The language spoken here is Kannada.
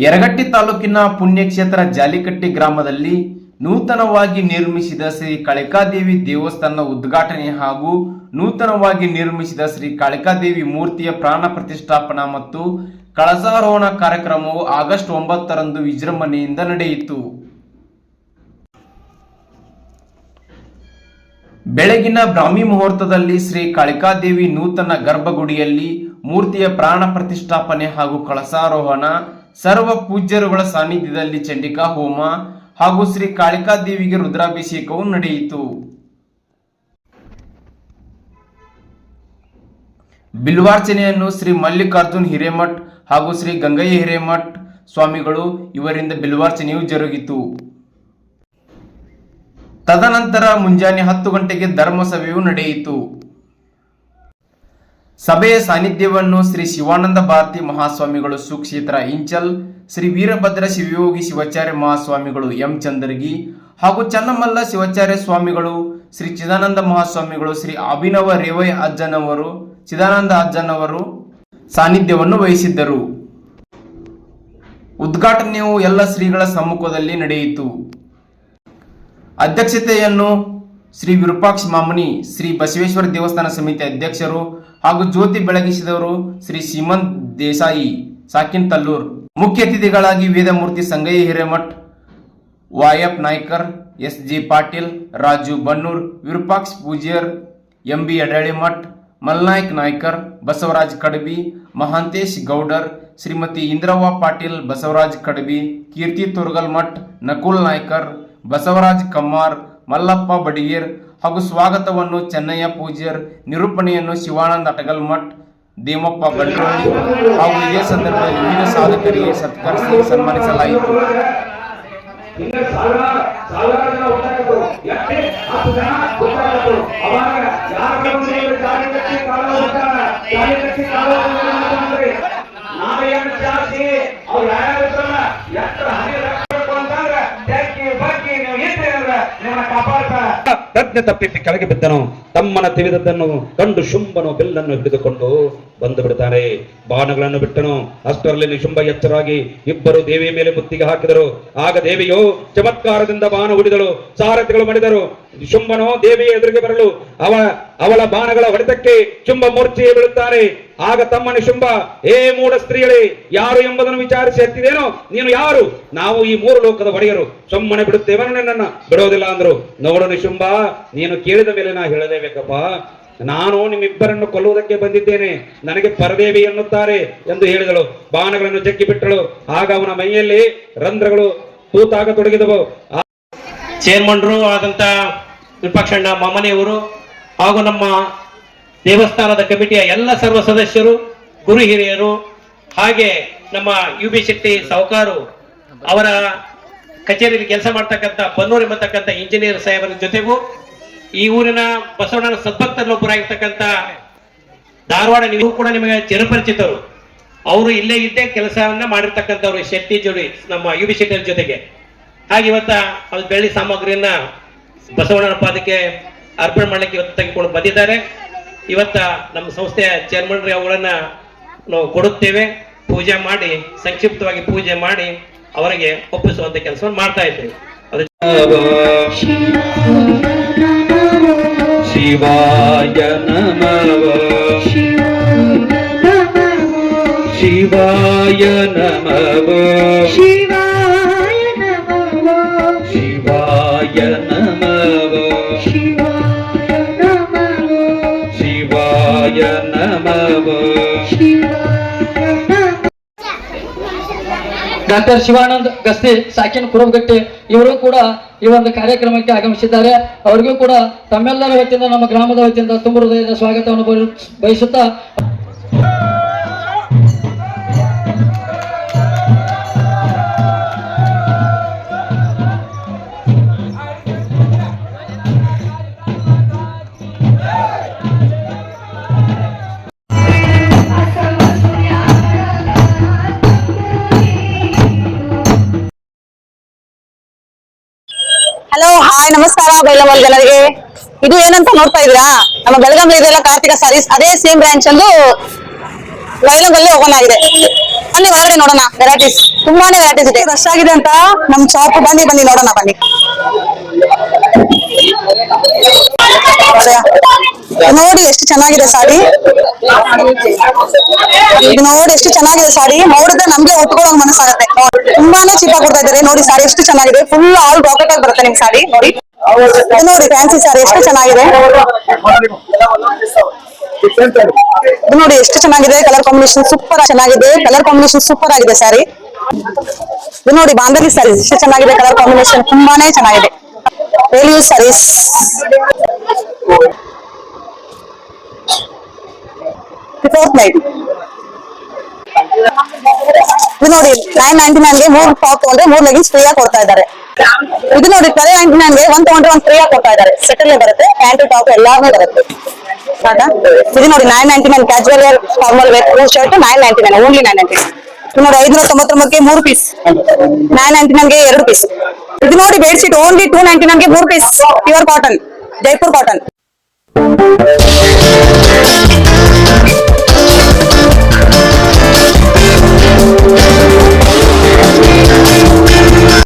ಯರಗಟ್ಟಿ ತಾಲೂಕಿನ ಪುಣ್ಯಕ್ಷೇತ್ರ ಜಾಲಿಕಟ್ಟಿ ಗ್ರಾಮದಲ್ಲಿ ನೂತನವಾಗಿ ನಿರ್ಮಿಸಿದ ಶ್ರೀ ಕಳಿಕಾದೇವಿ ದೇವಸ್ಥಾನ ಉದ್ಘಾಟನೆ ಹಾಗೂ ನೂತನವಾಗಿ ನಿರ್ಮಿಸಿದ ಶ್ರೀ ಕಳಿಕಾದೇವಿ ಮೂರ್ತಿಯ ಪ್ರಾಣ ಪ್ರತಿಷ್ಠಾಪನಾ ಮತ್ತು ಕಳಸಾರೋಹಣ ಕಾರ್ಯಕ್ರಮವು ಆಗಸ್ಟ್ ಒಂಬತ್ತರಂದು ವಿಜೃಂಭಣೆಯಿಂದ ನಡೆಯಿತು. ಬೆಳಗಿನ ಬ್ರಾಹ್ಮಿ ಮುಹೂರ್ತದಲ್ಲಿ ಶ್ರೀ ಕಾಳಿಕಾದೇವಿ ನೂತನ ಗರ್ಭಗುಡಿಯಲ್ಲಿ ಮೂರ್ತಿಯ ಪ್ರಾಣ ಪ್ರತಿಷ್ಠಾಪನೆ ಹಾಗೂ ಕಳಸಾರೋಹಣ ಸರ್ವ ಪೂಜ್ಯರುಗಳ ಸಾನ್ನಿಧ್ಯದಲ್ಲಿ ಚಂಡಿಕಾ, ಹೋಮ ಹಾಗೂ ಶ್ರೀ ಕಾಳಿಕಾ ದೇವಿಗೆ ರುದ್ರಾಭಿಷೇಕವು ನಡೆಯಿತು. ಬಿಲ್ವಾರ್ಚನೆಯನ್ನು ಶ್ರೀ ಮಲ್ಲಿಕಾರ್ಜುನ್ ಹಿರೇಮಠ್ ಹಾಗೂ ಶ್ರೀ ಗಂಗಯ್ಯ ಹಿರೇಮಠ್ ಸ್ವಾಮಿಗಳು ಇವರಿಂದ ಬಿಲ್ವಾರ್ಚನೆಯು ಜರುಗಿತು. ತದನಂತರ ಮುಂಜಾನೆ ಹತ್ತು ಗಂಟೆಗೆ ಧರ್ಮಸಭೆಯು ನಡೆಯಿತು. ಸಭೆಯ ಸಾನ್ನಿಧ್ಯವನ್ನು ಶ್ರೀ ಶಿವಾನಂದ ಭಾರತಿ ಮಹಾಸ್ವಾಮಿಗಳು ಸುಕ್ಷೇತ್ರ ಇಂಚಲ್, ಶ್ರೀ ವೀರಭದ್ರ ಶಿವಯೋಗಿ ಶಿವಾಚಾರ್ಯ ಮಹಾಸ್ವಾಮಿಗಳು ಎಂ ಚಂದರ್ಗಿ ಹಾಗೂ ಚನ್ನಮಲ್ಲ ಶಿವಾಚಾರ್ಯ ಸ್ವಾಮಿಗಳು, ಶ್ರೀ ಚಿದಾನಂದ ಮಹಾಸ್ವಾಮಿಗಳು, ಶ್ರೀ ಅಭಿನವ ರೇವಯ್ಯ ಅಜ್ಜನವರು, ಚಿದಾನಂದ ಅಜ್ಜನವರು ಸಾನ್ನಿಧ್ಯವನ್ನು ವಹಿಸಿದ್ದರು. ಉದ್ಘಾಟನೆಯು ಎಲ್ಲ ಶ್ರೀಗಳ ಸಮ್ಮುಖದಲ್ಲಿ ನಡೆಯಿತು. ಅಧ್ಯಕ್ಷತೆಯನ್ನು ಶ್ರೀ ವಿರೂಪಾಕ್ಷ ಮಾಮನಿ, ಶ್ರೀ ಬಸವೇಶ್ವರ ದೇವಸ್ಥಾನ ಸಮಿತಿ ಅಧ್ಯಕ್ಷರು ಹಾಗೂ ಜ್ಯೋತಿ ಬೆಳಗಿಸಿದವರು ಶ್ರೀ ಸೀಮಂತ್ ದೇಸಾಯಿ, ಸಾಕಿನ್ ತಲ್ಲೂರ್. ಮುಖ್ಯ ಅತಿಥಿಗಳಾಗಿ Vedamurthy Sangayya Hiremath ವಾಯಪ್ Naikar S G Patil, Raju Bannur Virupaksha Pujar M B Adalimath Malnaika Naikar, Basavaraj Kadabi, Mahantesh Gowdar, Shrimati Indravva Patil, Basavaraj Kadabi, Kirti Turgalmath Nakul Naikar, Basavaraj Kammar Mallappa Badiger ಹಾಗೂ ಸ್ವಾಗತವನ್ನು ಚೆನ್ನಯ್ಯ ಪೂಜ್ಯರ್, ನಿರೂಪಣೆಯನ್ನು ಶಿವಾನಂದ ಅಟಗಲ್ ಮಠ್ ದೇಮಪ್ಪ ಬಂಡ್ರೋಳಿ ಹಾಗೂ ಇದೇ ಸಂದರ್ಭದಲ್ಲಿ ವಿವಿಧ ಸಾಧಕರಿಗೆ ಸತ್ಕರಿಸಿ ಸನ್ಮಾನಿಸಲಾಯಿತು. ಪ್ರಜ್ಞೆ ತಪ್ಪಿಸಿ ಕೆಳಗೆ ಬಿದ್ದನು. ತಮ್ಮನ ತಿವಿದದ್ದನ್ನು ಕಂಡು ಶುಂಭನು ಬೆಲ್ಲನ್ನು ಹಿಡಿದುಕೊಂಡು ಬಂದು ಬಿಡ್ತಾನೆ ಬಾಣಗಳನ್ನು ಬಿಟ್ಟನು. ಅಷ್ಟರಲ್ಲಿ ಶುಂಭ ಎಚ್ಚರಾಗಿ ಇಬ್ಬರು ದೇವಿಯ ಮೇಲೆ ಮುತ್ತಿಗೆ ಹಾಕಿದರು. ಆಗ ದೇವಿಯು ಚಮತ್ಕಾರದಿಂದ ಬಾಣ ಹುಡಿದಳು. ಸಾರಥಿಗಳು ಮಾಡಿದರು ಶುಂಭನು ದೇವಿಯ ಎದುರಿಗೆ ಬರಲು. ಅವ, ಅವಳ ಬಾಣಗಳ ಹೊಡೆತಕ್ಕೆ ಶುಂಭ ಮೂರ್ಛೆಯೇ ಬೀಳುತ್ತಾರೆ. ಆಗ ತಮ್ಮನ ಶುಂಭ ಏ ಮೂಢ ಸ್ತ್ರೀಯಳೇ, ಯಾರು ಎಂಬುದನ್ನು ವಿಚಾರಿಸಿ ಹತ್ತಿದೇನೋ? ನೀನು ಯಾರು? ನಾವು ಈ ಮೂರು ಲೋಕದ ಒಡೆಯರು. ಸುಮ್ಮನೆ ಬಿಡುತ್ತೇವೆ ನನ್ನನ್ನ? ಬಿಡೋದಿಲ್ಲ ಅಂದ್ರು. ನೋಡೋಣ ಶುಂಭ ನೀನು ಕೇಳಿದ ಮೇಲೆ ನಾ ಹೇಳಲೇಬೇಕಪ್ಪ ನಾನು ನಿಮ್ಮಿಬ್ಬರನ್ನು ಕೊಲ್ಲುವುದಕ್ಕೆ ಬಂದಿದ್ದೇನೆ. ನನಗೆ ಪರದೇವಿ ಎನ್ನುತ್ತಾರೆ ಎಂದು ಹೇಳಿದಳು. ಬಾಣಗಳನ್ನು ಜಕ್ಕಿ ಬಿಟ್ಟಳು ಆಗ ಅವನ ಮೈಯಲ್ಲಿ ರಂಧ್ರಗಳು ತೂತಾಗ ತೊಡಗಿದವು ಚೇರ್ಮನ್ರು ಆದಂತ ವಿಪಕ್ಷಣ್ಣ ಮಾಮನೆಯವರು ಹಾಗೂ ನಮ್ಮ ದೇವಸ್ಥಾನದ ಕಮಿಟಿಯ ಎಲ್ಲ ಸರ್ವ ಸದಸ್ಯರು, ಗುರು ಹಿರಿಯರು ಹಾಗೆ ನಮ್ಮ ಯು ಬಿ ಶೆಟ್ಟಿ ಸಾಹುಕಾರು ಅವರ ಕಚೇರಿಯಲ್ಲಿ ಕೆಲಸ ಮಾಡ್ತಕ್ಕಂಥ ಬನ್ನೂರು ಎಂಬತಕ್ಕಂಥ ಇಂಜಿನಿಯರ್ ಸಾಹೇಬರ ಜೊತೆಗೂ ಈ ಊರಿನ ಬಸವಣ್ಣನ ಸದ್ಭಕ್ತರಲ್ಲೊಬ್ಬರಾಗಿರ್ತಕ್ಕಂಥ ಧಾರವಾಡ ನೀವು ಕೂಡ ನಿಮಗೆ ಚಿರಪರಿಚಿತರು. ಅವರು ಇಲ್ಲೇ ಇದ್ದೇ ಕೆಲಸವನ್ನ ಮಾಡಿರ್ತಕ್ಕಂಥವ್ರು ಶೆಟ್ಟಿ ಜೋಡಿ ನಮ್ಮ ಯು ಬಿ ಶೆಟ್ಟಿಯರ ಜೊತೆಗೆ. ಹಾಗೆ ಇವತ್ತ ಅವ್ರ ಬೆಳ್ಳಿ ಸಾಮಗ್ರಿಯನ್ನ ಬಸವಣ್ಣನ ಪಾದಕ್ಕೆ ಅರ್ಪಣೆ ಮಾಡಲಿಕ್ಕೆ ಇವತ್ತು ತೆಗೆದುಕೊಂಡು ಬಂದಿದ್ದಾರೆ. ಇವತ್ತ ನಮ್ಮ ಸಂಸ್ಥೆಯ ಚೇರ್ಮನ್ ಅವುಗಳನ್ನ ನಾವು ಕೊಡುತ್ತೇವೆ. ಪೂಜೆ ಮಾಡಿ ಸಂಕ್ಷಿಪ್ತವಾಗಿ ಪೂಜೆ ಮಾಡಿ ಅವರಿಗೆ ಒಪ್ಪಿಸುವಂತ ಕೆಲಸವನ್ನು ಮಾಡ್ತಾ ಇದ್ದೇವೆ. ಶಿವಾಯ ನಮವ ಶಿವಾಯ ನಮವ ಶಿವಾಯ ಡಾಕ್ಟರ್ ಶಿವಾನಂದ್ ಗಸ್ತಿ, ಸಾಕಿನ್ ಕುರುಬಗಟ್ಟಿ, ಇವರು ಕೂಡ ಈ ಒಂದು ಕಾರ್ಯಕ್ರಮಕ್ಕೆ ಆಗಮಿಸಿದ್ದಾರೆ. ಅವರಿಗೂ ಕೂಡ ತಮ್ಮೆಲ್ಲರ ವತಿಯಿಂದ, ನಮ್ಮ ಗ್ರಾಮದ ವತಿಯಿಂದ ತುಂಬ ಹೃದಯದ ಸ್ವಾಗತವನ್ನು ಬಯ- ಬಯಸುತ್ತಾ ನಮಸ್ಕಾರ ಬೈಲಮಲ್ ಜನರಿಗೆ. ಇದು ಏನಂತ ನೋಡ್ತಾ ಇದ್ದೀರಾ? ನಮ್ಮ ಬೆಳಗಾವಿ ಇದೆಲ್ಲ ಕಾರ್ತಿಕ ಸಾರೀಸ್ ಅದೇ ಸೇಮ್ ಬ್ರಾಂಚ್ ಅಂದು ಲೈಲಂದಲ್ಲಿ ಓಪನ್ ಆಗಿದೆ. ಬನ್ನಿ ಒಳಗಡೆ ನೋಡೋಣ. ವೆರೈಟೀಸ್ ತುಂಬಾನೇ ವೆರೈಟೀಸ್ ಇದೆ. ರಶ್ ಆಗಿದೆ ಅಂತ ನಮ್ ಶಾಪ್ ಬನ್ನಿ ಬನ್ನಿ ನೋಡೋಣ ಬನ್ನಿ. ನೋಡಿ ಎಷ್ಟು ಚೆನ್ನಾಗಿದೆ ಸಾರಿ. ನೋಡಿ ಎಷ್ಟು ಚೆನ್ನಾಗಿದೆ ಸಾರಿ. ನೋಡಿದ್ರೆ ನಮ್ಗೆ ಉಟ್ಕೊಳ್ಳೋ ಮನಸ್ಸಾಗುತ್ತೆ ತುಂಬಾನೇ ಚೀಪ್ ಕೊಡ್ತಾ ಇದ್ದಾರೆ. ನೋಡಿ ಸಾರಿ ಎಷ್ಟು ಚೆನ್ನಾಗಿದೆ. ಫುಲ್ ಆಲ್ ರಾಕೆಟ್ ಆಗಿ ಬರುತ್ತೆ ನಿಮ್ ಸಾರಿ. ನೋಡಿ. ನೋಡಿ ಫ್ಯಾನ್ಸಿ ಸಾರಿ. ಎಷ್ಟು ಚೆನ್ನಾಗಿದೆ. ನೋಡಿ ಎಷ್ಟು ಚೆನ್ನಾಗಿದೆ. ಕಲರ್ ಕಾಂಬಿನೇಷನ್ ಸೂಪರ್ ಚೆನ್ನಾಗಿದೆ. ಕಲರ್ ಕಾಂಬಿನೇಷನ್ ಸೂಪರ್ ಆಗಿದೆ ಸಾರಿ. ನೋಡಿ ಬಾಂಧವಿ ಸಾರಿ. ಎಷ್ಟು ಚೆನ್ನಾಗಿದೆ ಕಲರ್ ಕಾಂಬಿನೇಷನ್ ತುಂಬಾನೇ ಚೆನ್ನಾಗಿದೆ. ಯೂಸ್ ಫೋರ್ತ್ ನೈಟ್ ಇದು ನೋಡಿ ನೈನ್ ನೈನ್ಟಿ ನೈನ್ಗೆ ಮೂರ್ ಟಾಪ್ ತಗೊಂಡ್ರೆ ಮೂರ್ ಲೆಗಿನ್ಸ್ ಫ್ರೀ ಆಗಿ ಕೊಡ್ತಾ ಇದ್ದಾರೆ. ಇದು ನೋಡಿ ಟ್ವೆಲ್ ನೈನ್ಟಿ ನೈನ್ಗೆ ಒಂದ್ ತಗೊಂಡ್ರೆ ಒಂದ್ ಫ್ರೀ ಆಗಿ ಕೊಡ್ತಾ ಇದ್ದಾರೆ. ಸೆಟಲ್ ಬರುತ್ತೆ ಪ್ಯಾಂಟ್ ಟಾಪ್ ಎಲ್ಲಾನು ಬರುತ್ತೆ. ಇದು ನೋಡಿ nine ninety nine casual wear formal wear shirt nine ninety nine only nine ninety ಇದು ನೋಡಿ, ಐದ್ನೂರ ತೊಂಬತ್ತೊಂಬತ್ತಕ್ಕೆ ಮೂರು ಪೀಸ್ ನೈನ್ ನೈನ್ಟಿ ನೈನ್ಗೆ ಎರಡು ಪೀಸ್ ಇದು ನೋಡಿ ಬೆಡ್ಶೀಟ್ ಓನ್ಲಿ ಟೂ ನೈನ್ಟಿ ನೈನ್ಗೆ ಮೂರು piece pure cotton Jaipur cotton